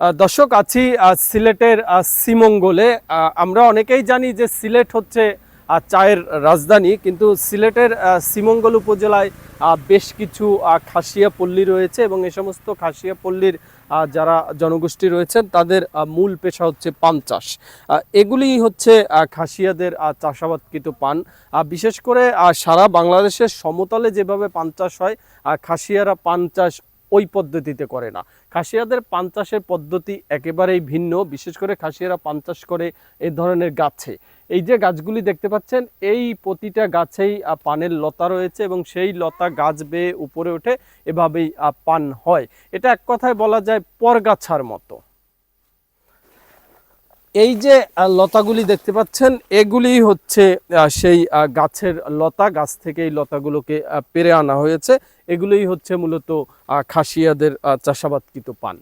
দর্শক, আছি সিলেটের শ্রীমঙ্গলে। আমরা অনেকেই জানি যে সিলেট হচ্ছে চায়ের রাজধানী, কিন্তু সিলেটের শ্রীমঙ্গল উপজেলায় বেশ কিছু খাসিয়া পল্লী রয়েছে এবং এ সমস্ত খাসিয়া পল্লীর যারা জনগোষ্ঠী রয়েছেন, তাদের মূল পেশা হচ্ছে পান চাষ। এগুলি হচ্ছে খাসিয়াদের চাষাবাদকৃত পান। বিশেষ করে সারা বাংলাদেশের সমতলে যেভাবে পান চাষ হয় খাসিয়ারা পান চাষ ওই পদ্ধতিতে করে না। খাসিয়াদের পান চাষের পদ্ধতি একেবারেই ভিন্ন, বিশেষ করে খাসিয়ারা পান চাষ করে এ ধরনের গাছে। এই যে গাছগুলি দেখতে পাচ্ছেন, এই প্রতিটা গাছেই পানের লতা রয়েছে এবং সেই লতা গাছ বেয়ে উপরে ওঠে, এভাবেই পান হয়। এটা এক কথায় বলা যায় পরগাছার মতো। এই যে লতাগুলি দেখতে পাচ্ছেন এগুলি হচ্ছে সেই গাছের লতা, গাছ থেকে এই লতাগুলোকে পেরে আনা হয়েছে। এগুলোই হচ্ছে মূলত খাসিয়াদের চাষাবাদকৃত পান।